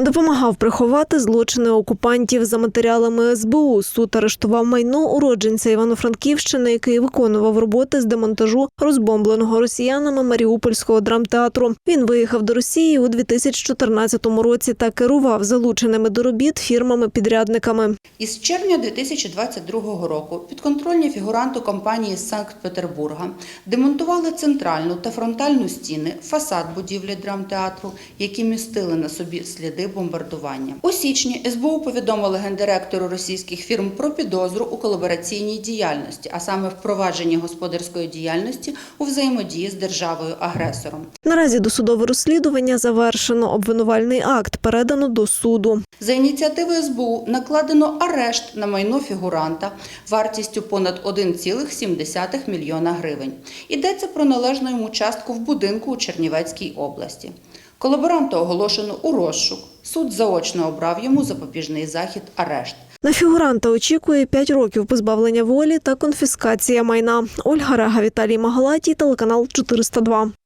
Допомагав приховати злочини окупантів за матеріалами СБУ. Суд арештував майно уродженця Івано-Франківщини, який виконував роботи з демонтажу розбомбленого росіянами Маріупольського драмтеатру. Він виїхав до Росії у 2014 році та керував залученими до робіт фірмами-підрядниками. Із червня 2022 року підконтрольні фігуранту компанії Санкт-Петербурга демонтували центральну та фронтальну стіни, фасад будівлі драмтеатру, які містили на собі сліди бомбардування. У січні СБУ повідомили гендиректору російських фірм про підозру у колабораційній діяльності, а саме впровадженні господарської діяльності у взаємодії з державою-агресором. Наразі досудове розслідування завершено. Обвинувальний акт передано до суду. За ініціативою СБУ накладено арешт на майно фігуранта вартістю понад 1,7 мільйона гривень. Йдеться про належну йому частку в будинку у Чернівецькій області. Колаборанта оголошено у розшук. Суд заочно обрав йому запобіжний захід арешт. На фігуранта очікує 5 років позбавлення волі та конфіскація майна. Ольга Рега, Віталій Магалатій, телеканал 402.